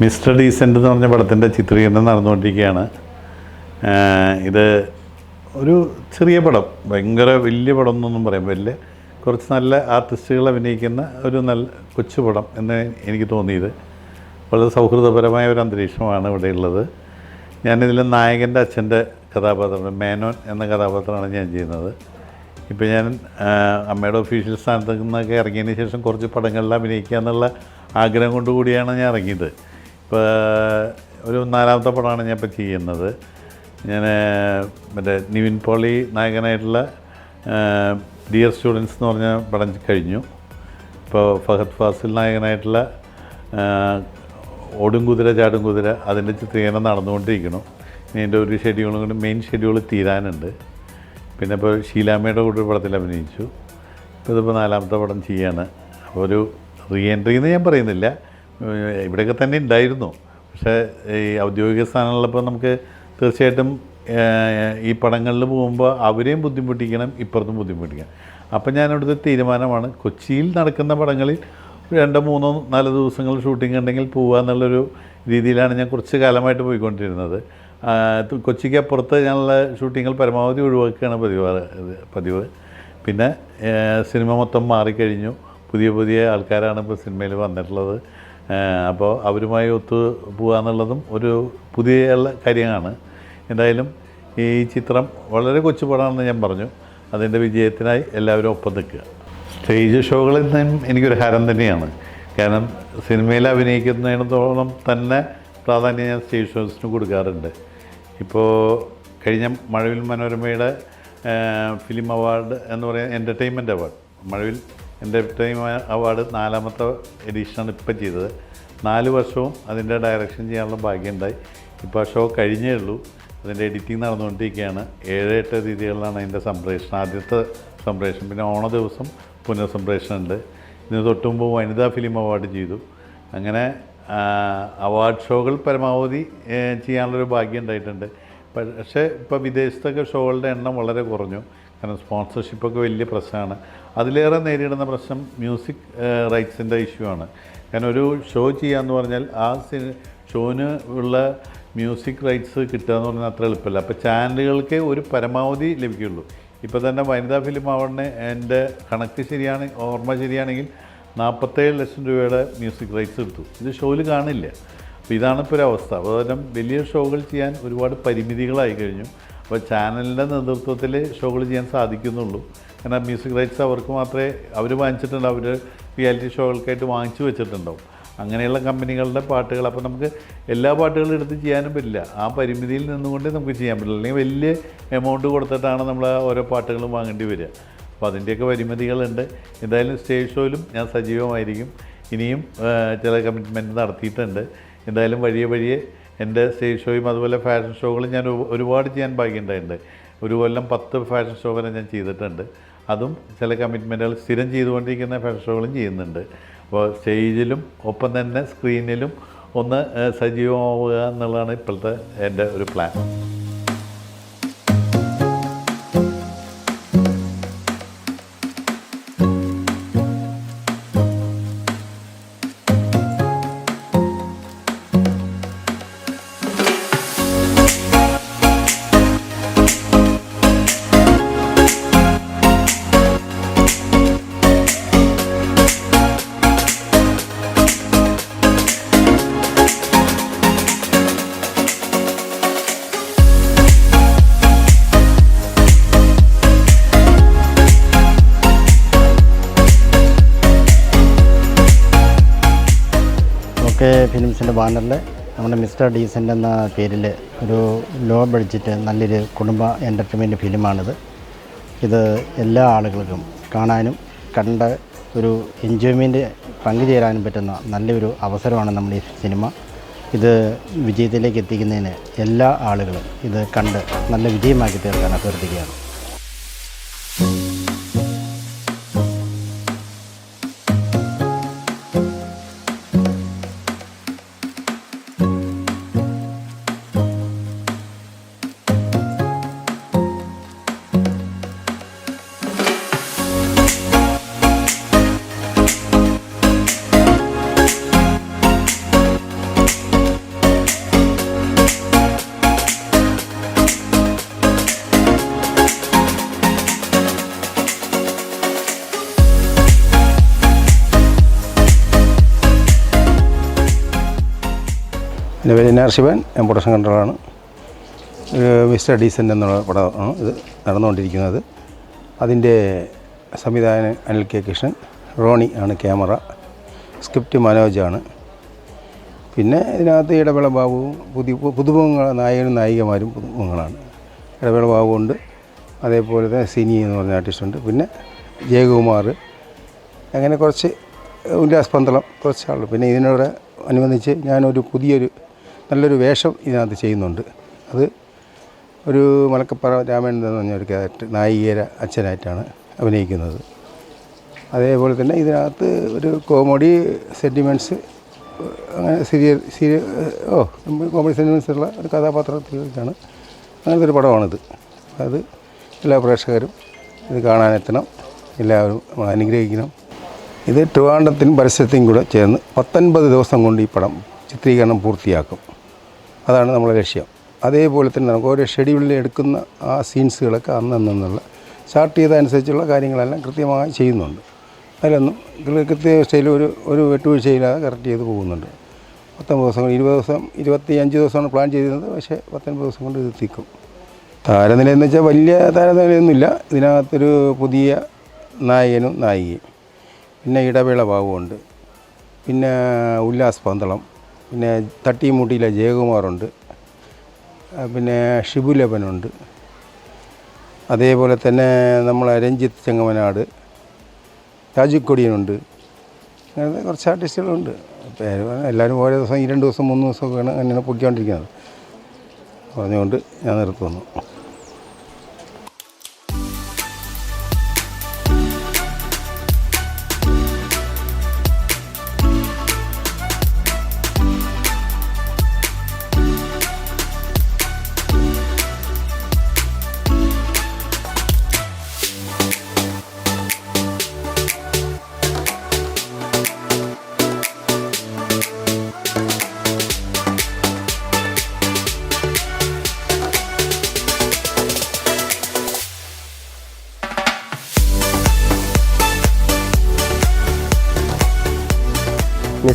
Mister decent എന്ന് പറഞ്ഞ പടത്തിന്റെ ചിത്രീകരണം നടന്നുകൊണ്ടിരിക്കുകയാണ്. ഇത് ഒരു ചെറിയ പടം ഭയങ്കര വലിയ പടം എന്നൊന്നും പറയാം. വലിയ കുറച്ച് നല്ല ആർട്ടിസ്റ്റുകൾ അഭിനയിക്കുന്ന ഒരു നല്ല കൊച്ചു പടം എന്ന് എനിക്ക് തോന്നിയത്. വളരെ സൗഹൃദപരമായ ഒരു അന്തരീക്ഷമാണ് ഇവിടെയുള്ളത് ഞാനിതിൽ നായകന്റെ അച്ഛന്റെ കഥാപാത്രമാണ് മേനോൻ എന്ന കഥാപാത്രമാണ് ഞാൻ ചെയ്യുന്നത്. ഇപ്പോൾ ഞാൻ അമ്മയുടെ ഒഫീഷ്യൽ സ്ഥാനത്ത് നിന്നൊക്കെ ഇറങ്ങിയതിന് ശേഷം കുറച്ച് പടങ്ങളിൽ അഭിനയിക്കുക എന്നുള്ള ആഗ്രഹം കൊണ്ടുകൂടിയാണ് ഞാൻ ഇറങ്ങിയത്. ഇപ്പോൾ ഒരു നാലാമത്തെ പടമാണ് ഞാൻ ഇപ്പോൾ ചെയ്യുന്നത്. ഞാൻ മറ്റേ നിവിൻ പോളി നായകനായിട്ടുള്ള ഡിയർ സ്റ്റുഡൻസ് എന്ന് പറഞ്ഞ പടം കഴിഞ്ഞു. ഇപ്പോൾ ഫഹദ് ഫാസിൽ നായകനായിട്ടുള്ള ഓടും കുതിര ചാടും കുതിര അതിന്റെ ചിത്രീകരണം നടന്നുകൊണ്ടിരിക്കണം ഇനി എന്റെ ഒരു ഷെഡ്യൂളും കൂടി മെയിൻ ഷെഡ്യൂൾ തീരാനുണ്ട്. പിന്നെ ഇപ്പോൾ ഷീലാമ്മയുടെ കൂടെ ഒരു പടത്തിൽ അഭിനയിച്ചു. ഇപ്പോൾ ഇതിപ്പോൾ നാലാമത്തെ പടം ചെയ്യാണ്. അപ്പോൾ ഒരു റീ എൻട്രി എന്ന് ഞാൻ പറയുന്നില്ല. ഇവിടെയൊക്കെ തന്നെ ഉണ്ടായിരുന്നു. പക്ഷേ ഈ ഔദ്യോഗിക സ്ഥാനങ്ങളിലപ്പോൾ നമുക്ക് തീർച്ചയായിട്ടും ഈ പടങ്ങളിൽ പോകുമ്പോൾ അവരെയും ബുദ്ധിമുട്ടിക്കണം ഇപ്പുറത്തും ബുദ്ധിമുട്ടിക്കണം. അപ്പം ഞാൻ അവിടുത്തെ തീരുമാനമാണ് കൊച്ചിയിൽ നടക്കുന്ന പടങ്ങളിൽ രണ്ടോ മൂന്നോ നാല് ദിവസങ്ങൾ ഷൂട്ടിംഗ് ഉണ്ടെങ്കിൽ പോവുക എന്നുള്ളൊരു രീതിയിലാണ് ഞാൻ കുറച്ച് കാലമായിട്ട് പോയിക്കൊണ്ടിരുന്നത്. കൊച്ചിക്ക് അപ്പുറത്ത് ഞാനുള്ള ഷൂട്ടിങ്ങൾ പരമാവധി ഒഴിവാക്കുകയാണ് പതിവ് പതിവ്. പിന്നെ സിനിമ മൊത്തം മാറിക്കഴിഞ്ഞു. പുതിയ പുതിയ ആൾക്കാരാണ് ഇപ്പോൾ സിനിമയിൽ വന്നിട്ടുള്ളത്. അപ്പോൾ അവരുമായി ഒത്തു പോകുക എന്നുള്ളതും ഒരു പുതിയ കാര്യമാണ്. എന്തായാലും ഈ ചിത്രം വളരെ കൊച്ചു പടമാണെന്ന് ഞാൻ പറഞ്ഞു. അതിന്റെ വിജയത്തിനായി എല്ലാവരും ഒപ്പം നിൽക്കുക. സ്റ്റേജ് ഷോകളിൽ നിന്നും എനിക്കൊരു ഹരം തന്നെയാണ്. കാരണം സിനിമയിൽ അഭിനയിക്കുന്നതിനോളം തന്നെ പ്രാധാന്യം ഞാൻ സ്റ്റേജ് ഷോസിന് കൊടുക്കാറുണ്ട്. ഇപ്പോൾ കഴിഞ്ഞ മഴവിൽ മനോരമയുടെ ഫിലിം അവാർഡ് എന്ന് പറയുന്ന entertainment award Mazhavil entertainment award നാലാമത്തെ എഡിഷനാണ് ഇപ്പം ചെയ്തത്. നാല് വർഷവും അതിന്റെ ഡയറക്ഷൻ ചെയ്യാനുള്ള ഭാഗ്യമുണ്ടായി. ഇപ്പോൾ ഷോ കഴിഞ്ഞേ ഉള്ളൂ. അതിന്റെ എഡിറ്റിംഗ് നടന്നുകൊണ്ടിരിക്കുകയാണ്. ഏഴ് എട്ട് രീതികളിലാണ് അതിന്റെ സംപ്രേഷണം ആദ്യത്തെ സംപ്രേഷണം പിന്നെ ഓണ ദിവസം പുനഃസംപ്രേഷണം ഉണ്ട് ഇതിന് തൊട്ട് മുമ്പ് വനിതാ ഫിലിം അവാർഡ് ചെയ്തു. അങ്ങനെ അവാർഡ് ഷോകൾ പരമാവധി ചെയ്യാനുള്ളൊരു ഭാഗ്യം ഉണ്ടായിട്ടുണ്ട്. പക്ഷേ ഇപ്പോൾ വിദേശത്തൊക്കെ ഷോകളുടെ എണ്ണം വളരെ കുറഞ്ഞു. കാരണം സ്പോൺസർഷിപ്പൊക്കെ വലിയ പ്രശ്നമാണ്. അതിലേറെ നേരിടുന്ന പ്രശ്നം മ്യൂസിക് റൈറ്റ്സിന്റെ ഇഷ്യൂ ആണ്. കാരണം ഒരു ഷോ ചെയ്യാന്ന് പറഞ്ഞാൽ ആ സിനി ഷോന് ഉള്ള മ്യൂസിക് റൈറ്റ്സ് കിട്ടുക എന്ന് പറഞ്ഞാൽ അത്ര എളുപ്പമല്ല. അപ്പോൾ ചാനലുകൾക്ക് ഒരു പരമാവധി ലഭിക്കുള്ളൂ ഇപ്പോൾ തന്നെ വനിതാ ഫിലിം അവാർഡിന് എന്റെ കണക്ക് ശരിയാണ് ഓർമ്മ ശരിയാണെങ്കിൽ നാൽപ്പത്തേഴ് ലക്ഷം രൂപയുടെ മ്യൂസിക് റൈറ്റ്സ് എടുത്തു. ഇത് ഷോയിൽ കാണില്ല. അപ്പോൾ ഇതാണ് ഇപ്പോൾ അവസ്ഥ അപ്പോൾ അതും വലിയ ഷോകൾ ചെയ്യാൻ ഒരുപാട് പരിമിതികളായി കഴിഞ്ഞു. അപ്പോൾ ചാനലിന്റെ നേതൃത്വത്തിൽ ഷോകൾ ചെയ്യാൻ സാധിക്കുന്നുള്ളൂ. കാരണം മ്യൂസിക് റൈറ്റ്സ് അവർക്ക് മാത്രമേ അവർ വാങ്ങിച്ചിട്ടുണ്ടാവും. അവർ റിയാലിറ്റി ഷോകൾക്കായിട്ട് വാങ്ങിച്ചു വെച്ചിട്ടുണ്ടാവും. അങ്ങനെയുള്ള കമ്പനികളുടെ പാട്ടുകൾ അപ്പോൾ നമുക്ക് എല്ലാ പാട്ടുകളും എടുത്ത് ചെയ്യാനും പറ്റില്ല. ആ പരിമിതിയിൽ നിന്നുകൊണ്ടേ നമുക്ക് ചെയ്യാൻ പറ്റില്ല. അല്ലെങ്കിൽ വലിയ എമൗണ്ട് കൊടുത്തിട്ടാണ് നമ്മൾ ഓരോ പാട്ടുകളും വാങ്ങേണ്ടി വരിക. അപ്പോൾ അതിന്റെയൊക്കെ പരിമിതികളുണ്ട്. എന്തായാലും സ്റ്റേജ് ഷോയിലും ഞാൻ സജീവമായിരിക്കും. ഇനിയും ചില കമ്മിറ്റ്മെന്റ് നടത്തിയിട്ടുണ്ട്. എന്തായാലും വഴിയെ വഴിയെ എന്റെ സ്റ്റേജ് ഷോയും അതുപോലെ ഫാഷൻ ഷോകളും ഞാൻ ഒരുപാട് ചെയ്യാൻ ഭാഗ്യമുണ്ടായിട്ടുണ്ട്. ഒരു കൊല്ലം പത്ത് ഫാഷൻ ഷോ വരെ ഞാൻ ചെയ്തിട്ടുണ്ട്. അതും ചില കമ്മിറ്റ്മെന്റുകൾ സ്ഥിരം ചെയ്തുകൊണ്ടിരിക്കുന്ന ഫാഷൻ ഷോകളും ചെയ്യുന്നുണ്ട്. അപ്പോൾ സ്റ്റേജിലും ഒപ്പം തന്നെ സ്ക്രീനിലും ഒന്ന് സജീവമാവുക എന്നുള്ളതാണ് ഇപ്പോഴത്തെ എന്റെ ഒരു പ്ലാൻ ഫിലിംസിന്റെ ബാനറിൽ നമ്മുടെ മിസ്റ്റർ ഡീസന്റ് എന്ന പേരിൽ ഒരു ലോ ബഡ്ജറ്റ് നല്ലൊരു കുടുംബ എന്റർടൈൻമെന്റ് ഫിലിമാണിത്. ഇത് എല്ലാ ആളുകൾക്കും കാണാനും കണ്ട ഒരു എൻജോയ്മെന്റ് പങ്കുചേരാനും പറ്റുന്ന നല്ലൊരു അവസരമാണ് നമ്മൾ ഈ സിനിമ. ഇത് വിജയത്തിലേക്ക് എത്തിക്കുന്നതിന് എല്ലാ ആളുകളും ഇത് കണ്ട് നല്ല വിജയമാക്കി തീർക്കാൻ അഭ്യർത്ഥിക്കുകയാണ്. എൻ ആർ ശിവൻ ഞാൻ പ്രൊഡക്ഷൻ കൺട്രോളാണ് മിസ്റ്റർ ഡീസന്റ് എന്നുള്ള പടമാണ് ഇത് നടന്നുകൊണ്ടിരിക്കുന്നത്. അതിന്റെ സംവിധായകൻ അനിൽ കെ കൃഷ്ണൻ റോണി ആണ് ക്യാമറ സ്ക്രിപ്റ്റ് മനോജാണ് പിന്നെ ഇതിനകത്ത് ഇടവേള ബാബുവും പുതിയ പുതുമുഖങ്ങൾ നായകനും നായികമാരും പുതുമുഖങ്ങളാണ്. ഇടവേള ബാബു ഉണ്ട്. അതേപോലെ തന്നെ സിനി എന്ന് പറഞ്ഞ ആർട്ടിസ്റ്റുണ്ട് പിന്നെ ജയകുമാർ. അങ്ങനെ കുറച്ച് ഉല്ലാസ് പന്തളം കുറച്ച് ആൾ പിന്നെ ഇതിനോട് അനുബന്ധിച്ച് ഞാനൊരു പുതിയൊരു നല്ലൊരു വേഷം ഇതിനകത്ത് ചെയ്യുന്നുണ്ട്. അത് ഒരു മലക്കപ്പറ രാമൻ എന്ന് പറഞ്ഞ ഒരു ക്യാരക്ടർ നായികേര അച്ഛനായിട്ടാണ് അഭിനയിക്കുന്നത്. അതേപോലെ തന്നെ ഇതിനകത്ത് ഒരു കോമഡി സെന്റിമെന്റ്സ് അങ്ങനെ സീരിയൽ സീരിയൽ ഓ കോമഡി സെന്റിമെന്റ്സ് ഉള്ള ഒരു കഥാപാത്രത്തിലേക്കാണ് അങ്ങനത്തെ ഒരു പടമാണിത്. അത് എല്ലാ പ്രേക്ഷകരും ഇത് കാണാനെത്തണം എല്ലാവരും നമ്മൾ അനുഗ്രഹിക്കണം. ഇത് ട്രിവാണ്ടത്തിനും പരസ്യത്തിനും കൂടെ ചേർന്ന് പത്തൊൻപത് ദിവസം കൊണ്ട് ഈ പടം ചിത്രീകരണം പൂർത്തിയാക്കും. അതാണ് നമ്മുടെ ലക്ഷ്യം. അതേപോലെ തന്നെ നമുക്ക് ഓരോ ഷെഡ്യൂളിൽ എടുക്കുന്ന ആ സീൻസുകളൊക്കെ അന്നെന്നുള്ള ചെയ്ത ചെയ്തതനുസരിച്ചുള്ള കാര്യങ്ങളെല്ലാം കൃത്യമായി ചെയ്യുന്നുണ്ട്. അതിലൊന്നും കൃത്യ സ്റ്റൈലിൽ ഒരു ഒരു വെട്ടുവീഴ്ചയില്ലാതെ കറക്റ്റ് ചെയ്ത് പോകുന്നുണ്ട്. പത്തൊമ്പത് ദിവസം കൊണ്ട് ഇരുപത് ദിവസം ഇരുപത്തി അഞ്ച് ദിവസമാണ് പ്ലാൻ ചെയ്തിരുന്നത്. പക്ഷേ പത്തൊൻപത് ദിവസം കൊണ്ട് ഇത് എത്തിക്കും താരനില എന്ന് വെച്ചാൽ വലിയ താരനിലയൊന്നുമില്ല ഇതിനകത്തൊരു പുതിയ നായകനും നായികയും. പിന്നെ ഇടവേള ഭാഗമുണ്ട് പിന്നെ ഉല്ലാസ് പന്തളം. പിന്നെ തട്ടിമുട്ടിയിലെ ജയകുമാറുണ്ട്. പിന്നെ പിന്നെ ഷിബുലബനുണ്ട്. അതേപോലെ തന്നെ നമ്മളെ രഞ്ജിത്ത് ചെങ്ങമനാട് രാജുക്കൊടിയനുണ്ട് അങ്ങനത്തെ കുറച്ച് ആർട്ടിസ്റ്റുകളുണ്ട്. എല്ലാവരും ഓരോ ദിവസം ഈ രണ്ട് ദിവസം മൂന്ന് ദിവസമൊക്കെയാണ് അങ്ങനെ പൊയ്ക്കൊണ്ടിരിക്കുന്നത്. പറഞ്ഞുകൊണ്ട് ഞാൻ നിർത്തുന്നു.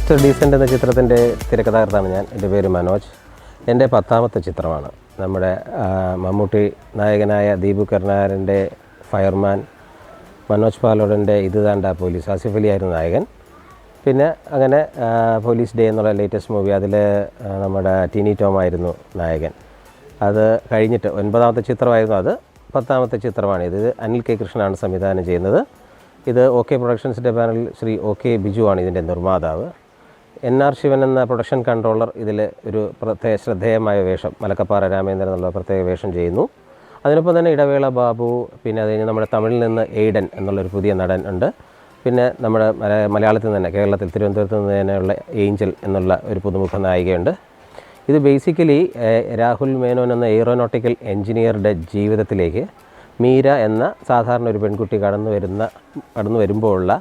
മിസ്റ്റർ ഡീസന്റ് എന്ന ചിത്രത്തിന്റെ തിരക്കഥാകൃത്താണ് ഞാൻ. എന്റെ പേര് മനോജ്. എന്റെ പത്താമത്തെ ചിത്രമാണ്. നമ്മുടെ മമ്മൂട്ടി നായകനായ ദീപു കരുണാകരന്റെ ഫയർമാൻ മനോജ് പാലോടന്റെ ഇത് താണ്ട പോലീസ് ആസിഫ് അലി ആയിരുന്നു നായകൻ. പിന്നെ അങ്ങനെ പോലീസ് ഡേ എന്നുള്ള ലേറ്റസ്റ്റ് മൂവി അതിൽ നമ്മുടെ ടിനി ടോം ആയിരുന്നു നായകൻ. അത് കഴിഞ്ഞിട്ട് ഒൻപതാമത്തെ ചിത്രമായിരുന്നു അത്. പത്താമത്തെ ചിത്രമാണ് ഇത്. അനിൽ കെ കൃഷ്ണനാണ് സംവിധാനം ചെയ്യുന്നത്. ഇത് ഒ കെ പ്രൊഡക്ഷൻസിന്റെ പാനലിൽ ശ്രീ ഒ കെ ബിജു ആണ് ഇതിന്റെ നിർമ്മാതാവ്. എൻ ആർ ശിവൻ എന്ന പ്രൊഡക്ഷൻ കൺട്രോളർ ഇതിൽ ഒരു പ്രത്യേക ശ്രദ്ധേയമായ വേഷം മലക്കപ്പാറ രാമേന്ദ്രൻ എന്നുള്ള പ്രത്യേക വേഷം ചെയ്യുന്നു. അതിനൊപ്പം തന്നെ ഇടവേള ബാബു പിന്നെ അത് കഴിഞ്ഞ് നമ്മുടെ തമിഴിൽ നിന്ന് എയ്ഡൻ എന്നുള്ളൊരു പുതിയ നടൻ ഉണ്ട്. പിന്നെ നമ്മുടെ മലയാളത്തിൽ നിന്ന് തന്നെ കേരളത്തിൽ തിരുവനന്തപുരത്ത് നിന്ന് തന്നെയുള്ള ഏഞ്ചൽ എന്നുള്ള ഒരു പുതുമുഖ നായികയുണ്ട്. ഇത് ബേസിക്കലി രാഹുൽ മേനോൻ എന്ന എയ്റോനോട്ടിക്കൽ എഞ്ചിനീയറുടെ ജീവിതത്തിലേക്ക് മീര എന്ന സാധാരണ ഒരു പെൺകുട്ടി കടന്നു വരുന്ന കടന്നു വരുമ്പോഴുള്ള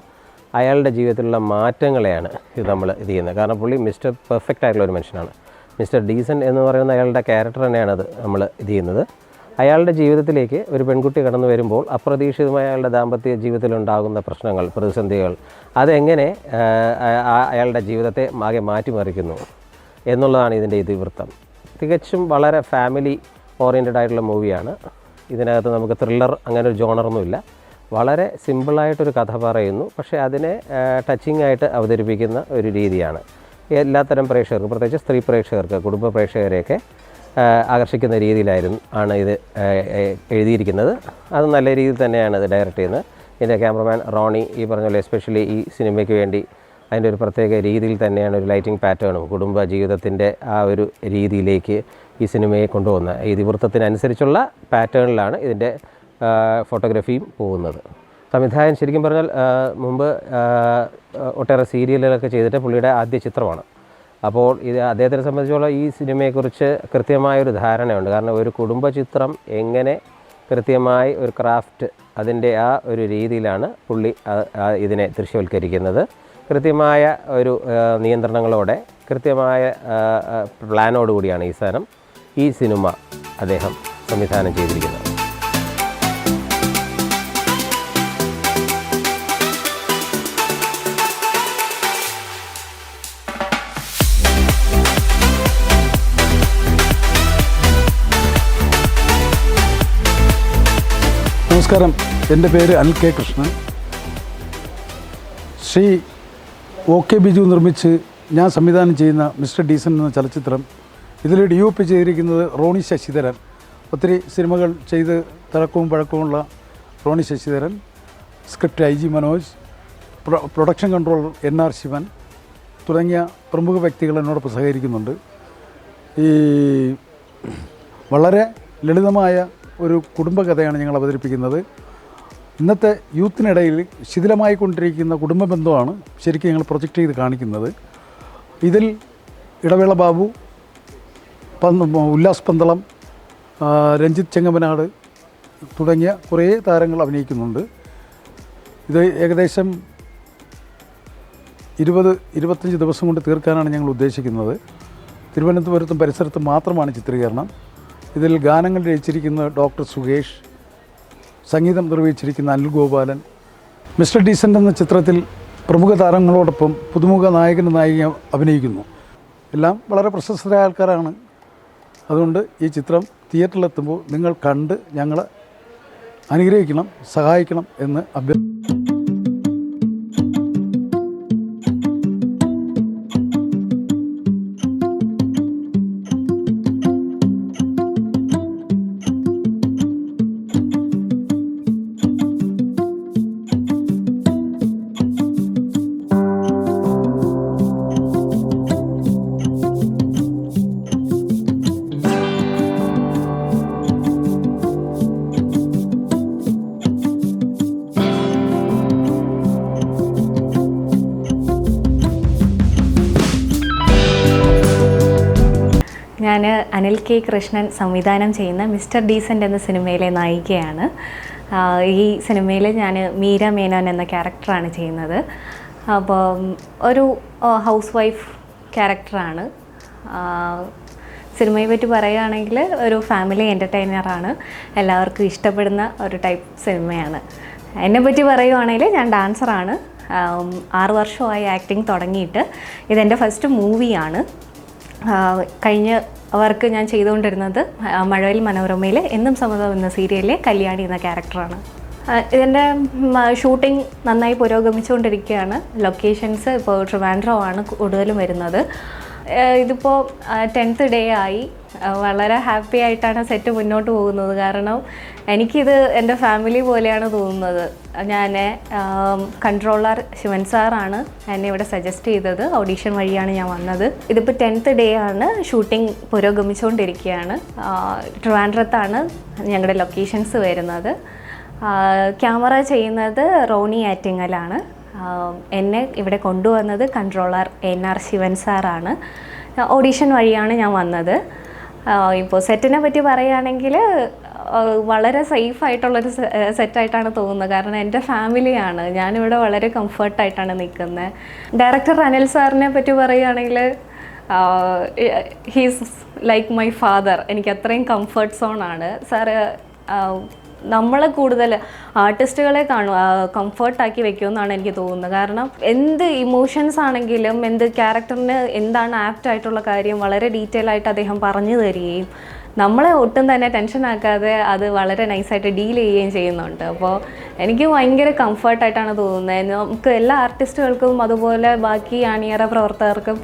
അയാളുടെ ജീവിതത്തിലുള്ള മാറ്റങ്ങളെയാണ് ഇത് നമ്മൾ ഇത് ചെയ്യുന്നത്. കാരണം പുള്ളി മിസ്റ്റർ പെർഫെക്റ്റ് ആയിട്ടുള്ള ഒരു മനുഷ്യനാണ്. മിസ്റ്റർ ഡീസൻ എന്ന് പറയുന്ന അയാളുടെ ക്യാരക്ടർ തന്നെയാണ് അത് നമ്മൾ ഇത് ചെയ്യുന്നത്. അയാളുടെ ജീവിതത്തിലേക്ക് ഒരു പെൺകുട്ടി കടന്നു വരുമ്പോൾ അപ്രതീക്ഷിതമായ അയാളുടെ ദാമ്പത്യ ജീവിതത്തിലുണ്ടാകുന്ന പ്രശ്നങ്ങൾ പ്രതിസന്ധികൾ അതെങ്ങനെ അയാളുടെ ജീവിതത്തെ ആകെ മാറ്റിമറിക്കുന്നു എന്നുള്ളതാണ് ഇതിന്റെ ഇതിവൃത്തം. തികച്ചും വളരെ ഫാമിലി ഓറിയന്റഡ് ആയിട്ടുള്ള മൂവിയാണ് ഇതിനകത്ത് നമുക്ക് ത്രില്ലർ അങ്ങനെ ഒരു ജോണറൊന്നുമില്ല വളരെ സിമ്പിളായിട്ടൊരു കഥ പറയുന്നു. പക്ഷേ അതിനെ ടച്ചിങ് ആയിട്ട് അവതരിപ്പിക്കുന്ന ഒരു രീതിയാണ്. എല്ലാത്തരം പ്രേക്ഷകർക്ക് പ്രത്യേകിച്ച് സ്ത്രീ പ്രേക്ഷകർക്ക് കുടുംബ പ്രേക്ഷകരെയൊക്കെ ആകർഷിക്കുന്ന രീതിയിലായിരുന്നു ആണ് ഇത് എഴുതിയിരിക്കുന്നത്. അത് നല്ല രീതിയിൽ തന്നെയാണ് ഇത് ഡയറക്റ്റ് ചെയ്യുന്നത്. ഇതിന്റെ ക്യാമറമാൻ റോണി ഈ പറഞ്ഞ പോലെ എസ്പെഷ്യലി ഈ സിനിമയ്ക്ക് വേണ്ടി അതിന്റെ ഒരു പ്രത്യേക രീതിയിൽ തന്നെയാണ് ഒരു ലൈറ്റിംഗ് പാറ്റേണും കുടുംബ ജീവിതത്തിന്റെ ആ ഒരു രീതിയിലേക്ക് ഈ സിനിമയെ കൊണ്ടുപോകുന്നത്. ഈ ഇതിവൃത്തത്തിനനുസരിച്ചുള്ള പാറ്റേണിലാണ് ഇതിന്റെ ഫോട്ടോഗ്രാഫിയും പോകുന്നത്. സംവിധായകൻ ശരിക്കും പറഞ്ഞാൽ മുമ്പ് ഒട്ടേറെ സീരിയലുകളൊക്കെ ചെയ്തിട്ട് പുള്ളിയുടെ ആദ്യ ചിത്രമാണ്. അപ്പോൾ ഇത് അദ്ദേഹത്തിനെ സംബന്ധിച്ചോളം ഈ സിനിമയെക്കുറിച്ച് കൃത്യമായൊരു ധാരണയുണ്ട്. കാരണം ഒരു കുടുംബ ചിത്രം എങ്ങനെ കൃത്യമായി ഒരു ക്രാഫ്റ്റ് അതിന്റെ ആ ഒരു രീതിയിലാണ് പുള്ളി ഇതിനെ ദൃശ്യവൽക്കരിക്കുന്നത്. കൃത്യമായ ഒരു നിയന്ത്രണങ്ങളോടെ കൃത്യമായ പ്ലാനോടുകൂടിയാണ് ഈ സാധനം ഈ സിനിമ അദ്ദേഹം സംവിധാനം ചെയ്തിരിക്കുന്നത്. നമസ്കാരം. എന്റെ പേര് L K Krishnan. Shri O K Biju നിർമ്മിച്ച് ഞാൻ സംവിധാനം ചെയ്യുന്ന മിസ്റ്റർ ഡീസൻ എന്ന ചലച്ചിത്രം. ഇതിൽ ഡി ഒ പി ചെയ്തിരിക്കുന്നത് റോണി ശശിധരൻ. ഒത്തിരി സിനിമകൾ ചെയ്ത് തിളക്കവും പഴക്കവുമുള്ള Rony Sasidharan. Script I G Manoj. Pro- production controller N R Sivan. തുടങ്ങിയ പ്രമുഖ വ്യക്തികൾ എന്നോടൊപ്പം സഹകരിക്കുന്നുണ്ട്. ഈ വളരെ ലളിതമായ ഒരു കുടുംബകഥയാണ് ഞങ്ങൾ അവതരിപ്പിക്കുന്നത്. ഇന്നത്തെ യൂത്തിനിടയിൽ ശിഥിലമായി കൊണ്ടിരിക്കുന്ന കുടുംബ ബന്ധമാണ് ശരിക്കും ഞങ്ങൾ പ്രൊജക്റ്റ് ചെയ്ത് കാണിക്കുന്നത്. ഇതിൽ ഇടവേള ബാബു ഉല്ലാസ് പന്തളം രഞ്ജിത്ത് ചെങ്ങമനാട് തുടങ്ങിയ കുറേ താരങ്ങൾ അഭിനയിക്കുന്നുണ്ട്. ഇത് ഏകദേശം ഇരുപത് ഇരുപത്തഞ്ച് ദിവസം കൊണ്ട് തീർക്കാനാണ് ഞങ്ങൾ ഉദ്ദേശിക്കുന്നത്. തിരുവനന്തപുരത്തും പരിസരത്തും മാത്രമാണ് ചിത്രീകരണം. ഇതിൽ ഗാനങ്ങൾ രചിച്ചിരിക്കുന്ന ഡോക്ടർ സുകേഷ് സംഗീതം നിർവഹിച്ചിരിക്കുന്ന അനിൽ ഗോപാലൻ മിസ്റ്റർ ഡീസന്റ് എന്ന ചിത്രത്തിൽ പ്രമുഖ താരങ്ങളോടൊപ്പം പുതുമുഖ നായകനും നായിക അഭിനയിക്കുന്നു. എല്ലാം വളരെ പ്രശസ്തരായ ആൾക്കാരാണ്. അതുകൊണ്ട് ഈ ചിത്രം തിയേറ്ററിലെത്തുമ്പോൾ നിങ്ങൾ കണ്ട് ഞങ്ങളെ അനുഗ്രഹിക്കണം സഹായിക്കണം എന്ന് അഭ്യർത്ഥിക്കുന്നു ഞാൻ അനിൽ കെ കൃഷ്ണൻ സംവിധാനം ചെയ്യുന്ന മിസ്റ്റർ ഡീസന്റ് എന്ന സിനിമയിലെ നായികയാണ്. ഈ സിനിമയിൽ ഞാൻ മീര മേനോൻ എന്ന ക്യാരക്ടറാണ് ചെയ്യുന്നത്. അപ്പോൾ ഒരു ഹൗസ് വൈഫ് ക്യാരക്ടറാണ്. സിനിമയെ പറ്റി പറയുകയാണെങ്കിൽ ഒരു ഫാമിലി എന്റർടൈനറാണ്. എല്ലാവർക്കും ഇഷ്ടപ്പെടുന്ന ഒരു ടൈപ്പ് സിനിമയാണ്. എന്നെ പറ്റി പറയുവാണെങ്കിൽ ഞാൻ ഡാൻസറാണ്. ആറു വർഷമായി ആക്ടിങ് തുടങ്ങിയിട്ട്. ഇതെന്റെ ഫസ്റ്റ് മൂവിയാണ്. കഴിഞ്ഞ വർക്ക് ഞാൻ ചെയ്തുകൊണ്ടിരുന്നത് മഴവിൽ മനോരമയിൽ എന്നും സമ്മതം എന്ന സീരിയലിലെ കല്യാണി എന്ന ക്യാരക്ടറാണ്. ഇതിന്റെ ഷൂട്ടിംഗ് നന്നായി പുരോഗമിച്ചുകൊണ്ടിരിക്കുകയാണ്. ലൊക്കേഷൻസ് ഇപ്പോൾ ട്രിവാൻഡ്രോ ആണ് കൂടുതലും വരുന്നത്. ഇതിപ്പോൾ ടെൻത്ത് ഡേ ആയി. വളരെ ഹാപ്പി ആയിട്ടാണ് സെറ്റ് മുന്നോട്ട് പോകുന്നത്. കാരണം എനിക്കിത് എന്റെ ഫാമിലി പോലെയാണ് തോന്നുന്നത്. ഞാൻ കൺട്രോളർ ശിവൻ സാറാണ് എന്നെ ഇവിടെ സജസ്റ്റ് ചെയ്തത്. ഓഡീഷൻ വഴിയാണ് ഞാൻ വന്നത്. ഇതിപ്പോൾ ടെൻത്ത് ഡേ ആണ് ഷൂട്ടിംഗ് പുരോഗമിച്ചുകൊണ്ടിരിക്കുകയാണ് ട്രിവാൻഡ്രത്താണ് ഞങ്ങളുടെ ലൊക്കേഷൻസ് വരുന്നത്. ക്യാമറ ചെയ്യുന്നത് റോണി ആറ്റിങ്ങലാണ്. എന്നെ ഇവിടെ കൊണ്ടുവന്നത് കൺട്രോളർ എൻ ആർ ശിവൻ സാറാണ്. ഓഡീഷൻ വഴിയാണ് ഞാൻ വന്നത്. ഇപ്പോൾ സെറ്റിനെ പറ്റി പറയുകയാണെങ്കിൽ വളരെ സേഫ് ആയിട്ടുള്ളൊരു സെറ്റായിട്ടാണ് തോന്നുന്നത്. കാരണം എന്റെ ഫാമിലിയാണ്. ഞാനിവിടെ വളരെ കംഫർട്ടായിട്ടാണ് നിൽക്കുന്നത്. ഡയറക്ടർ അനിൽ സാറിനെ പറ്റി പറയുകയാണെങ്കിൽ ഹീസ് ലൈക്ക് മൈ ഫാദർ എനിക്ക് അത്രയും കംഫർട്ട് സോണാണ് സാറ് നമ്മളെ കൂടുതൽ ആർട്ടിസ്റ്റുകളെ കാണും കംഫർട്ടാക്കി വെക്കുമെന്നാണ് എനിക്ക് തോന്നുന്നത്. കാരണം എന്ത് ഇമോഷൻസ് ആണെങ്കിലും എന്ത് ക്യാരക്ടറിന് എന്താണ് ആപ്റ്റ് ആയിട്ടുള്ള കാര്യം വളരെ ഡീറ്റെയിൽ ആയിട്ട് അദ്ദേഹം പറഞ്ഞു തരികയും നമ്മളെ ഒട്ടും തന്നെ ടെൻഷൻ ആക്കാതെ അത് വളരെ നൈസായിട്ട് ഡീൽ ചെയ്യുകയും ചെയ്യുന്നുണ്ട്. അപ്പോൾ എനിക്ക് ഭയങ്കര കംഫർട്ടായിട്ടാണ് തോന്നുന്നത്. നമുക്ക് എല്ലാ ആർട്ടിസ്റ്റുകൾക്കും അതുപോലെ ബാക്കി അണിയറ പ്രവർത്തകർക്കും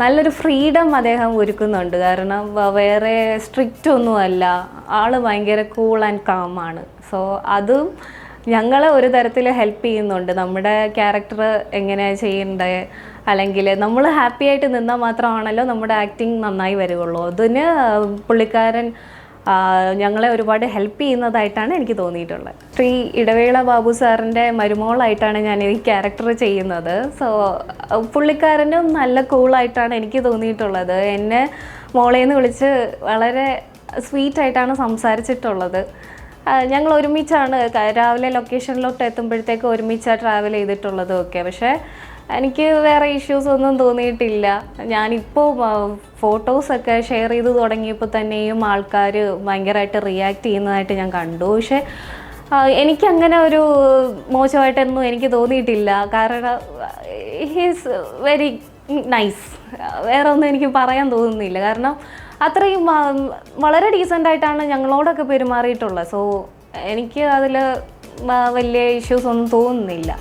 നല്ലൊരു ഫ്രീഡം അദ്ദേഹം ഒരുക്കുന്നുണ്ട്. കാരണം വേറെ സ്ട്രിക്റ്റ് ഒന്നുമല്ല. ആൾ ഭയങ്കര കൂൾ ആൻഡ് കാം ആണ്. സോ അതും ഞങ്ങളെ ഒരു തരത്തിൽ ഹെൽപ്പ് ചെയ്യുന്നുണ്ട്. നമ്മുടെ ക്യാരക്ടർ എങ്ങനെയാണ് ചെയ്യേണ്ടത് അല്ലെങ്കിൽ നമ്മൾ ഹാപ്പി ആയിട്ട് നിന്നാൽ മാത്രമാണല്ലോ നമ്മുടെ ആക്ടിങ് നന്നായി വരികയുള്ളൂ അതിന് പുള്ളിക്കാരൻ ഞങ്ങളെ ഒരുപാട് ഹെൽപ്പ് ചെയ്യുന്നതായിട്ടാണ് എനിക്ക് തോന്നിയിട്ടുള്ളത്. ശ്രീ ഇടവേള ബാബു സാറിന്റെ മരുമോളായിട്ടാണ് ഞാൻ ഈ ക്യാരക്ടർ ചെയ്യുന്നത്. സോ പുള്ളിക്കാരനും നല്ല കൂളായിട്ടാണ് എനിക്ക് തോന്നിയിട്ടുള്ളത്. എന്നെ മോളേന്ന് വിളിച്ച് വളരെ സ്വീറ്റായിട്ടാണ് സംസാരിച്ചിട്ടുള്ളത്. ഞങ്ങൾ ഒരുമിച്ചാണ് രാവിലെ ലൊക്കേഷനിലോട്ട് എത്തുമ്പോഴത്തേക്ക് ഒരുമിച്ചാണ് ട്രാവൽ ചെയ്തിട്ടുള്ളതും ഒക്കെ. പക്ഷേ എനിക്ക് വേറെ ഇഷ്യൂസ് ഒന്നും തോന്നിയിട്ടില്ല. ഞാനിപ്പോൾ ഫോട്ടോസൊക്കെ ഷെയർ ചെയ്ത് തുടങ്ങിയപ്പോൾ തന്നെയും ആൾക്കാർ ഭയങ്കരമായിട്ട് റിയാക്ട് ചെയ്യുന്നതായിട്ട് ഞാൻ കണ്ടു. പക്ഷേ എനിക്കങ്ങനെ ഒരു മോശമായിട്ടൊന്നും എനിക്ക് തോന്നിയിട്ടില്ല. കാരണം ഹീസ് വെരി നൈസ് വേറെ ഒന്നും എനിക്ക് പറയാൻ തോന്നുന്നില്ല. കാരണം അത്രയും വളരെ ഡീസന്റ് ആയിട്ടാണ് ഞങ്ങളോടൊക്കെ പെരുമാറിയിട്ടുള്ളത്. സോ എനിക്ക് അതിൽ വലിയ ഇഷ്യൂസ് ഒന്നും തോന്നുന്നില്ല.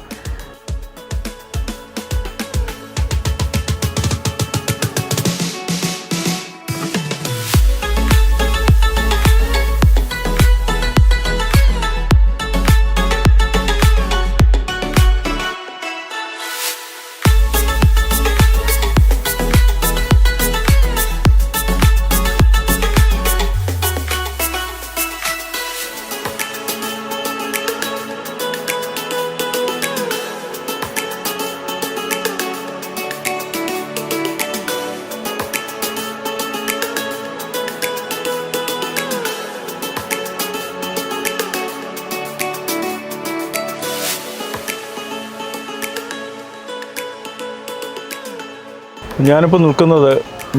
ഞാനിപ്പോൾ നിൽക്കുന്നത്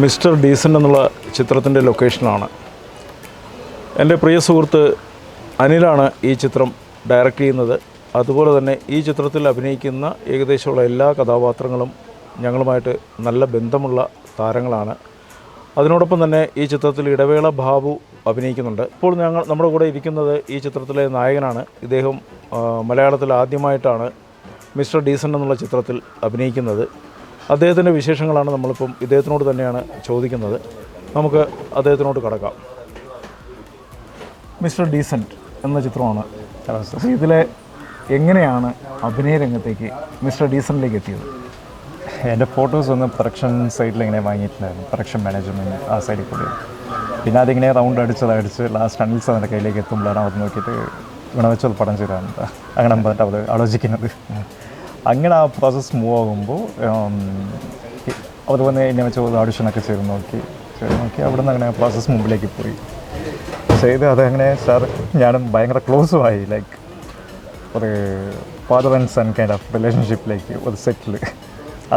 മിസ്റ്റർ ഡീസൻ എന്നുള്ള ചിത്രത്തിന്റെ ലൊക്കേഷനാണ് എന്റെ പ്രിയ സുഹൃത്ത് അനിലാണ് ഈ ചിത്രം ഡയറക്റ്റ് ചെയ്യുന്നത്. അതുപോലെ തന്നെ ഈ ചിത്രത്തിൽ അഭിനയിക്കുന്ന ഏകദേശമുള്ള എല്ലാ കഥാപാത്രങ്ങളും ഞങ്ങളുമായിട്ട് നല്ല ബന്ധമുള്ള താരങ്ങളാണ്. അതിനോടൊപ്പം തന്നെ ഈ ചിത്രത്തിൽ ഇടവേള ബാബു അഭിനയിക്കുന്നുണ്ട്. ഇപ്പോൾ ഞങ്ങൾ നമ്മുടെ കൂടെ ഇരിക്കുന്നത് ഈ ചിത്രത്തിലെ നായകനാണ്. ഇദ്ദേഹം മലയാളത്തിൽ ആദ്യമായിട്ടാണ് മിസ്റ്റർ ഡീസൻ എന്നുള്ള ചിത്രത്തിൽ അഭിനയിക്കുന്നത്. അദ്ദേഹത്തിന്റെ വിശേഷങ്ങളാണ് നമ്മളിപ്പം ഇദ്ദേഹത്തിനോട് തന്നെയാണ് ചോദിക്കുന്നത്. നമുക്ക് അദ്ദേഹത്തിനോട് കടക്കാം. മിസ്റ്റർ ഡീസന്റ് എന്ന ചിത്രമാണ്. ഇതിലെ എങ്ങനെയാണ് അഭിനയ രംഗത്തേക്ക് മിസ്റ്റർ ഡീസന്റിലേക്ക് എത്തിയത്? എന്റെ ഫോട്ടോസ് ഒന്ന് പ്രൊഡക്ഷൻ സൈഡിൽ ഇങ്ങനെ വാങ്ങിയിട്ടുണ്ടായിരുന്നു. പ്രൊഡക്ഷൻ മാനേജ്മെന്റ് ആ സൈഡിൽ കൂടി. പിന്നെ അതിങ്ങനെ റൗണ്ട് അടിച്ചത് അടിച്ച് ലാസ്റ്റ് അനിൽ സാറിന്റെ കയ്യിലേക്ക് എത്തുമ്പോഴാണ് അവർ നോക്കിയിട്ട് ഇവിടെ പടം ചെയ്താണ് അങ്ങനെ പറഞ്ഞിട്ട് അവർ ആലോചിക്കുന്നത്. അങ്ങനെ ആ പ്രോസസ്സ് മൂവ് ആകുമ്പോൾ അവർ വന്ന് എന്നെ വെച്ച് ഓഡിഷനൊക്കെ ചെയ്ത് നോക്കി ചെയ്ത് നോക്കി അവിടെ നിന്ന് അങ്ങനെ പ്രോസസ്സ് മുമ്പിലേക്ക് പോയി. ചെയ്ത് അതങ്ങനെ സാർ ഞാനും ഭയങ്കര ക്ലോസുമായി ലൈക്ക് ഒരു father and son kind of റിലേഷൻഷിപ്പിലേക്ക് ഒരു സെറ്റിൽ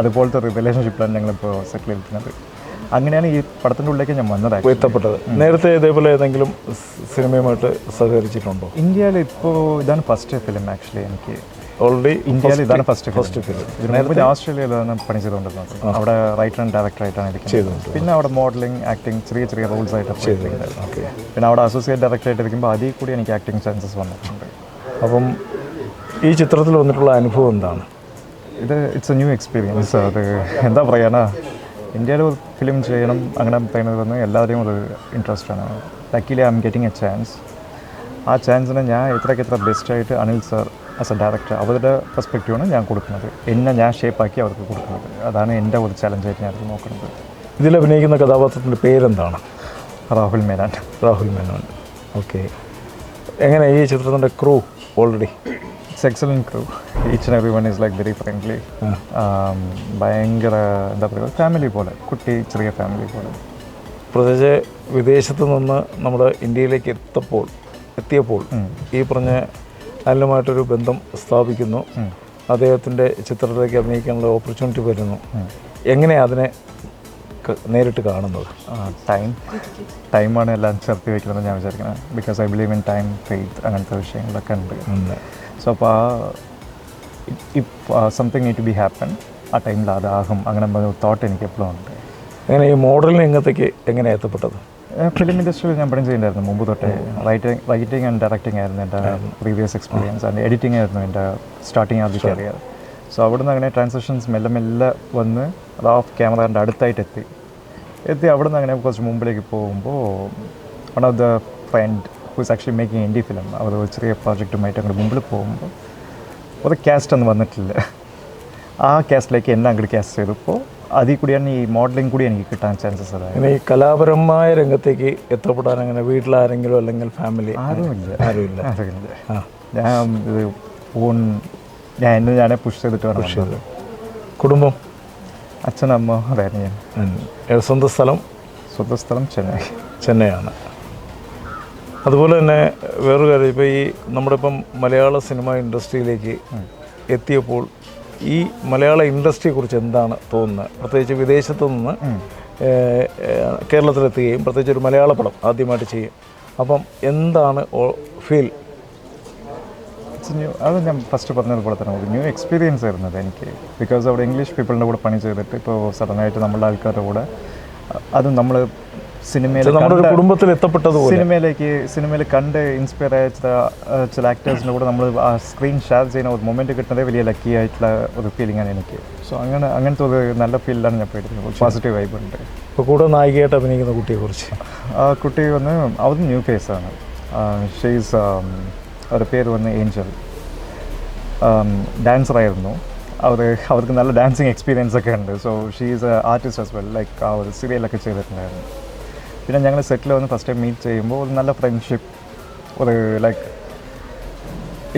അതുപോലത്തെ ഒരു റിലേഷൻഷിപ്പിലാണ് ഞങ്ങളിപ്പോൾ സെറ്റിൽ നിൽക്കുന്നത് അങ്ങനെയാണ് ഈ പടത്തിന്റെ ഉള്ളിലേക്ക് ഞാൻ വന്നത്. എത്തപ്പെട്ടത്. നേരത്തെ ഇതേപോലെ ഏതെങ്കിലും സിനിമയുമായിട്ട് സഹകരിച്ചിട്ടുണ്ടോ? ഇന്ത്യയിൽ ഇപ്പോൾ ഇതാണ് ഫസ്റ്റ് ഫിലിം ആക്ച്വലി എനിക്ക്. ഓൾറെഡി ഇന്ത്യയിൽ ഇതാണ് ഫസ്റ്റ് ഫസ്റ്റ് ഫിലിം നേരത്തെ ഓസ്ട്രേലിയയിലാണ് പണി ചെയ്തുകൊണ്ടിരുന്നത്. അവിടെ റൈറ്റർ ആൻഡ് ഡയറക്ടർ ആയിട്ടാണ് ഇരിക്കുന്നത്. പിന്നെ അവിടെ മോഡലിംഗ് ആക്ടിങ് ചെറിയ ചെറിയ റോൾസ് ആയിട്ട് ചെയ്തിട്ടുണ്ടായിരുന്നു പിന്നെ അവിടെ അസോസിയേറ്റ് ഡയറക്ടർ ആയിട്ട് ഇരിക്കുമ്പോൾ അതിൽ കൂടി എനിക്ക് ആക്ടിങ് ചാൻസസ് വന്നിട്ടുണ്ട്. അപ്പം ഈ ചിത്രത്തിൽ വന്നിട്ടുള്ള അനുഭവം എന്താണ്? ഇത് ഇറ്റ്സ് എ ന്യൂ എക്സ്പീരിയൻസ് അത് എന്താ പറയാനാ ഇന്ത്യയിൽ ഒരു ഫിലിം ചെയ്യണം അങ്ങനെ പറയുന്നത് വന്ന് എല്ലാവരെയും ഒരു ഇൻട്രസ്റ്റ് ആണ്. Luckily I am getting a chance ആ ചാൻസിനെ ഞാൻ എത്രയ്ക്ക് എത്ര ബെസ്റ്റായിട്ട് Anil sir as a director അവരുടെ പെർസ്പെക്റ്റീവാണ് ഞാൻ കൊടുക്കുന്നത്. എന്നെ ഞാൻ ഷേപ്പാക്കി അവർക്ക് കൊടുക്കുന്നത്. അതാണ് എന്റെ ഒരു ചലഞ്ചായിട്ട് ഞാൻ നോക്കുന്നത്. ഇതിൽ അഭിനയിക്കുന്ന കഥാപാത്രത്തിന്റെ പേരെന്താണ്? രാഹുൽ മേനാൻ. രാഹുൽ മേനോൻ. ഓക്കെ എങ്ങനെ ഈ ചിത്രത്തിന്റെ crew already it's excellent crew each and every one is like very friendly ഭയങ്കര എന്താ പറയുക ഫാമിലി പോലെ. കുട്ടി ചെറിയ ഫാമിലി പോലെ. പ്രത്യേകിച്ച് വിദേശത്ത് നിന്ന് നമ്മുടെ ഇന്ത്യയിലേക്ക് എത്തപ്പോൾ എത്തിയപ്പോൾ ഈ പറഞ്ഞ അനിലുമായിട്ടൊരു ബന്ധം സ്ഥാപിക്കുന്നു. അദ്ദേഹത്തിന്റെ ചിത്രത്തിലേക്ക് അഭിനയിക്കാനുള്ള ഓപ്പർച്യൂണിറ്റി വരുന്നു. എങ്ങനെയാണ് അതിനെ നേരിട്ട് കാണുന്നത്? ടൈം ടൈമാണ് എല്ലാം ചേർത്ത് വയ്ക്കുന്നത് ഞാൻ വിചാരിക്കുന്നത്. Because I believe in time faith അങ്ങനത്തെ വിഷയങ്ങളൊക്കെ ഉണ്ട്. സോ അപ്പോൾ ആ if something it be happen ആ ടൈമിൽ അതാകും അങ്ങനെ തോട്ട് എനിക്ക് എപ്പോഴും ഉണ്ട്. അങ്ങനെ ഈ മോഡലിന് രംഗത്തേക്ക് എങ്ങനെ എത്തപ്പെട്ടത്? ഫിലിം ഇൻഡസ്ട്രിയിൽ ഞാൻ പണി ചെയ്യുന്നുണ്ടായിരുന്നു മുമ്പ് തൊട്ടേ റൈറ്റിംഗ് റൈറ്റിംഗ് ആൻഡ് ഡയറക്റ്റിംഗ് ആയിരുന്നു എന്റെ പ്രീവിയസ് എക്സ്പീരിയൻസ് ആൻഡ് എഡിറ്റിംഗ് ആയിരുന്നു എന്റെ സ്റ്റാർട്ടിങ് ആദ്യ കരിയർ സോ അവിടുന്ന് അങ്ങനെ ട്രാൻസാക്ഷൻസ് മെല്ലെ മെല്ലെ വന്ന് അത് ഓഫ് ക്യാമറന്റെ അടുത്തായിട്ട് എത്തി. എത്തി അവിടുന്ന് അങ്ങനെ കുറച്ച് മുമ്പിലേക്ക് പോകുമ്പോൾ one of the friend who's actually making indie film അവർ ഒരു ചെറിയ പ്രോജക്റ്റുമായിട്ട് അങ്ങോട്ട് മുമ്പിൽ പോകുമ്പോൾ ഒരു കാസ്റ്റ് ഒന്നും വന്നിട്ടില്ല. ആ കാസ്റ്റിലേക്ക് എന്നെ അങ്ങോട്ട് കാസ്റ്റ് ചെയ്തപ്പോൾ അതിൽ കൂടിയാണ് ഈ മോഡലിംഗ് കൂടി എനിക്ക് കിട്ടാൻ ചാൻസസ് അതായത് ഈ കലാപരമായ രംഗത്തേക്ക് എത്തപ്പെടാൻ അങ്ങനെ വീട്ടിലാരെങ്കിലും അല്ലെങ്കിൽ ഫാമിലി ആരുമില്ല. ആരുമില്ല. ഞാൻ ഇത് ഫോൺ ഞാൻ എന്നെ ഞാനേ പുഷ് ചെയ്തിട്ട് വേണം ചെയ്തു. കുടുംബം? അച്ഛനമ്മ അമ്മ അതായിരുന്നു ഞാൻ. സ്വന്തം സ്ഥലം സ്വന്തം സ്ഥലം? ചെന്നൈ. ചെന്നൈയാണ്. അതുപോലെ തന്നെ വേറൊരു കാര്യം ഇപ്പോൾ ഈ നമ്മുടെ ഇപ്പം മലയാള സിനിമ ഇൻഡസ്ട്രിയിലേക്ക് എത്തിയപ്പോൾ ഈ മലയാള ഇൻഡസ്ട്രിയെക്കുറിച്ച് എന്താണ് തോന്നുന്നത്? പ്രത്യേകിച്ച് വിദേശത്തു നിന്ന് കേരളത്തിലെത്തുകയും പ്രത്യേകിച്ച് ഒരു മലയാള പടം ആദ്യമായിട്ട് ചെയ്യും. അപ്പം എന്താണ് ഫീൽ? അത് ഞാൻ ഫസ്റ്റ് പറഞ്ഞതുപോലെ തന്നെ ഒരു ന്യൂ എക്സ്പീരിയൻസ് ആയിരുന്നു അത് എനിക്ക്. ബിക്കോസ് അവിടെ ഇംഗ്ലീഷ് പീപ്പിളിന്റെ കൂടെ പണി ചെയ്തിട്ട് ഇപ്പോൾ സഡനായിട്ട് നമ്മളുടെ ആൾക്കാരുടെ കൂടെ അത് നമ്മൾ സിനിമയിൽ നമ്മുടെ കുടുംബത്തിൽ എത്തപ്പെട്ടതുപോലെ സിനിമയിലേക്ക് സിനിമയിൽ കണ്ട് ഇൻസ്പയർ ആയ ചില ചില ആക്ടേഴ്സിന്റെ കൂടെ നമ്മൾ ആ സ്ക്രീൻ ഷെയർ ചെയ്യുന്ന ഒരു മൊമെന്റ് കിട്ടുന്നത് വലിയ ലക്കി ആയിട്ടുള്ള ഒരു ഫീലിംഗ് ആണ് എനിക്ക്. സോ അങ്ങനെ അങ്ങനത്തെ ഒരു നല്ല ഫീലിലാണ് ഞാൻ പോയിട്ടുള്ളത് പോസിറ്റീവ് വൈബ് ഉണ്ട്. ഇപ്പോൾ കൂടെ നായികയായിട്ട് അഭിനയിക്കുന്ന കുട്ടിയെ കുറിച്ച്. ആ കുട്ടി വന്ന് അവർ ന്യൂ ഫേസ് ഫേസാണ് ഷെയ്സ് അവരുടെ പേര് വന്ന് ഏഞ്ചൽ ഡാൻസറായിരുന്നു അവർ അവർക്ക് നല്ല ഡാൻസിങ് എക്സ്പീരിയൻസ് ഒക്കെ ഉണ്ട്. So she she's artist as well like ആ ഒരു സീരിയലൊക്കെ ചെയ്തിട്ടുണ്ടായിരുന്നു. പിന്നെ ഞങ്ങൾ സെറ്റിൽ വന്ന് ഫസ്റ്റ് ടൈം മീറ്റ് ചെയ്യുമ്പോൾ ഒരു നല്ല ഫ്രണ്ട്ഷിപ്പ് ഒരു like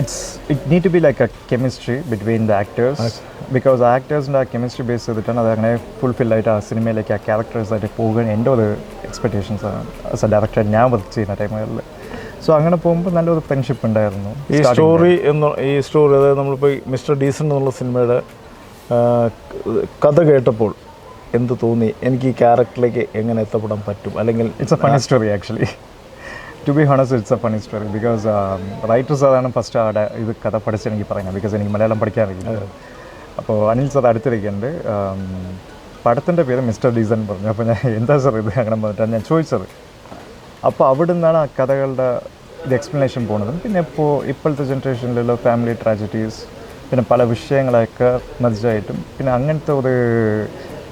it's it need to be like a chemistry between the actors because ആക്ടേഴ്സിന്റെ ആ കെമിസ്ട്രി ബേസ് ചെയ്തിട്ടാണ് അത് അങ്ങനെ ഫുൾഫിൽ ആയിട്ട് ആ സിനിമയിലേക്ക് ആ ക്യാരക്ടേഴ്സ് ആയിട്ട് പോകുക എന്റെ ഒരു എക്സ്പെക്റ്റേഷൻസ് ആണ്. ആസ് എ ഡയറക്ടർ ഞാൻ വർക്ക് ചെയ്യുന്ന ടൈമുകളിൽ സോ അങ്ങനെ പോകുമ്പോൾ നല്ലൊരു ഫ്രണ്ട്ഷിപ്പ് ഉണ്ടായിരുന്നു. ഈ സ്റ്റോറി എന്ന് ഈ സ്റ്റോറി അതായത് നമ്മളിപ്പോൾ മിസ്റ്റർ ഡീസൻ എന്നുള്ള സിനിമയുടെ കഥ കേട്ടപ്പോൾ എന്ത് തോന്നി? എനിക്ക് ഈ ക്യാരക്ടറിലേക്ക് എങ്ങനെ എത്തപ്പെടാൻ പറ്റും? അല്ലെങ്കിൽ it's a funny story actually to be honest it's a funny story because writers സാധാരണ ഫസ്റ്റ് ആടെ ഇത് കഥ പഠിച്ച് എനിക്ക് പറയുന്നത് ബിക്കോസ് എനിക്ക് മലയാളം പഠിക്കാറില്ല അപ്പോൾ അനിൽ സാർ അടുത്തിരിക്കുന്നുണ്ട്. പടത്തിന്റെ പേര് മിസ്റ്റർ ഡീസൻ പറഞ്ഞു. അപ്പോൾ ഞാൻ എന്താ സാർ ഇത്? അങ്ങനെ പറഞ്ഞിട്ടാണ് ഞാൻ ചോദിച്ചത്. അപ്പോൾ അവിടെ നിന്നാണ് ആ കഥകളുടെ ഇത് എക്സ്പ്ലനേഷൻ പോകുന്നത്. പിന്നെ ഇപ്പോൾ ഇപ്പോഴത്തെ ജനറേഷനിലുള്ള ഫാമിലി ട്രാജഡീസ് പിന്നെ പല വിഷയങ്ങളൊക്കെ മതിച്ചായിട്ടും പിന്നെ അങ്ങനത്തെ ഒരു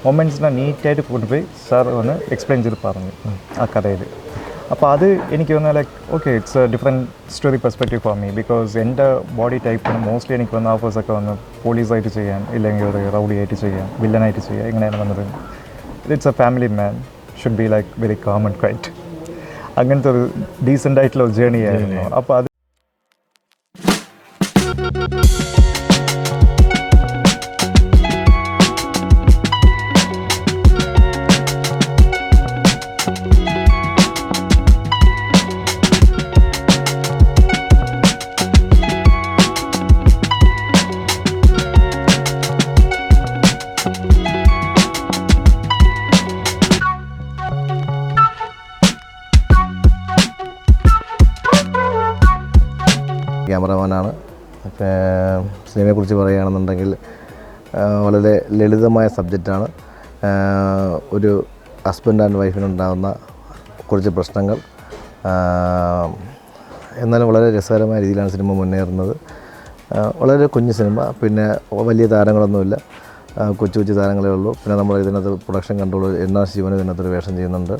മൊമെന്റ്സിനെ നീറ്റായിട്ട് കൊണ്ടുപോയി സാർ വന്ന് എക്സ്പ്ലെയിൻ ചെയ്ത് പറഞ്ഞു ആ കഥയിൽ. അപ്പോൾ അത് എനിക്ക് വന്ന like okay it's a different story perspective for me because എന്റെ ബോഡി ടൈപ്പിന് മോസ്റ്റ്ലി എനിക്ക് വന്ന ഓഫേഴ്സൊക്കെ വന്ന് പോലീസായിട്ട് ചെയ്യാം ഇല്ലെങ്കിൽ ഒരു റൗഡി ആയിട്ട് ചെയ്യാം വില്ലനായിട്ട് ചെയ്യാം ഇങ്ങനെയാണ് വന്നത്. It's a family man should be like very common quite അങ്ങനത്തെ ഒരു ഡീസന്റ് ആയിട്ടുള്ള ഒരു ജേണി ആയിരുന്നു. അപ്പോൾ അത് പറയുകയാണെന്നുണ്ടെങ്കിൽ വളരെ ലളിതമായ സബ്ജക്റ്റാണ്. ഒരു ഹസ്ബൻഡ് ആൻഡ് വൈഫിനുണ്ടാകുന്ന കുറച്ച് പ്രശ്നങ്ങൾ. എന്നാലും വളരെ രസകരമായ രീതിയിലാണ് സിനിമ മുന്നേറുന്നത്. വളരെ കുഞ്ഞു സിനിമ പിന്നെ വലിയ താരങ്ങളൊന്നുമില്ല. കൊച്ചു കൊച്ചു താരങ്ങളേ ഉള്ളൂ. പിന്നെ നമ്മൾ ഇതിനകത്ത് പ്രൊഡക്ഷൻ കൺട്രോൾ എൻ ആർ ശിവനും ഇതിനകത്തൊരു വേഷം ചെയ്യുന്നുണ്ട്.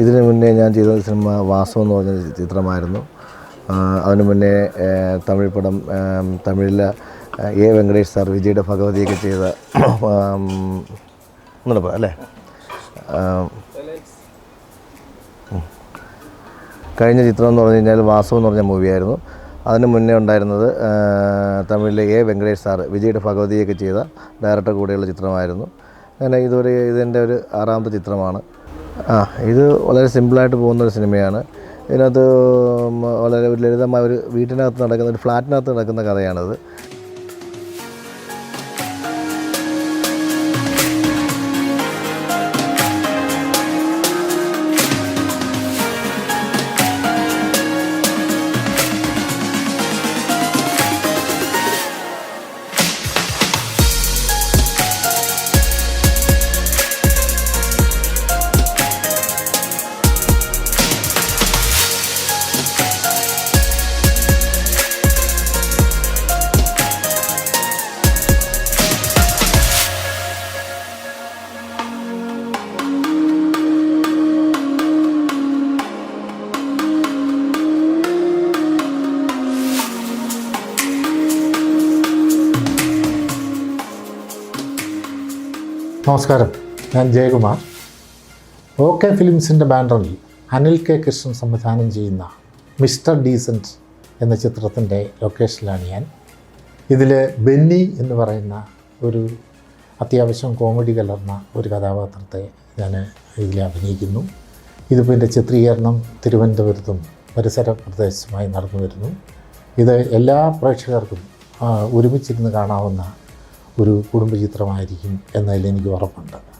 ഇതിനു മുന്നേ ഞാൻ ചെയ്ത സിനിമ വാസം എന്ന് പറഞ്ഞ ചിത്രമായിരുന്നു. അതിനു മുന്നേ തമിഴ് പടം ഏ, തമിഴിലെ എ വെങ്കടേഷ് സാർ വിജയുടെ ഭഗവതിയൊക്കെ ചെയ്ത അല്ലേ? കഴിഞ്ഞ ചിത്രം എന്ന് പറഞ്ഞു കഴിഞ്ഞാൽ വാസു എന്ന് പറഞ്ഞ മൂവിയായിരുന്നു അതിന് മുന്നേ ഉണ്ടായിരുന്നത് തമിഴിലെ എ വെങ്കടേഷ് സാർ വിജയുടെ ഭഗവതിയൊക്കെ ചെയ്ത ഡയറക്ടർ കൂടെയുള്ള ചിത്രമായിരുന്നു. അങ്ങനെ ഇതൊരു ഇതിന്റെ ഒരു ആറാമത്തെ ചിത്രമാണ്. ആ ഇത് വളരെ സിമ്പിളായിട്ട് പോകുന്ന ഒരു സിനിമയാണ്. ഇതിനകത്ത് വളരെ ഒരു ലളിതമായ ഒരു വീട്ടിനകത്ത് നടക്കുന്ന ഒരു ഫ്ലാറ്റിനകത്ത് നടക്കുന്ന കഥയാണിത്. നമസ്കാരം. ഞാൻ ജയകുമാർ. ഓക്കെ ഫിലിംസിന്റെ ബാനറിൽ അനിൽ കെ കൃഷ്ണൻ സംവിധാനം ചെയ്യുന്ന മിസ്റ്റർ ഡീസന്റ് എന്ന ചിത്രത്തിന്റെ ലൊക്കേഷനിലാണ് ഞാൻ. ഇതിൽ ബെന്നി എന്ന് പറയുന്ന ഒരു അത്യാവശ്യം കോമഡി കലർന്ന ഒരു കഥാപാത്രത്തെ ഞാൻ ഇതിൽ അഭിനയിക്കുന്നു. ഇതിപ്പോൾ എന്റെ ചിത്രീകരണം തിരുവനന്തപുരത്തും പരിസര പ്രദേശമായി നടന്നു വരുന്നു ഇത് എല്ലാ പ്രേക്ഷകർക്കും ഒരുമിച്ചിരുന്ന് കാണാവുന്ന ഒരു കുടുംബചിത്രമായിരിക്കും എന്നതിൽ എനിക്ക് ഉറപ്പുണ്ട്.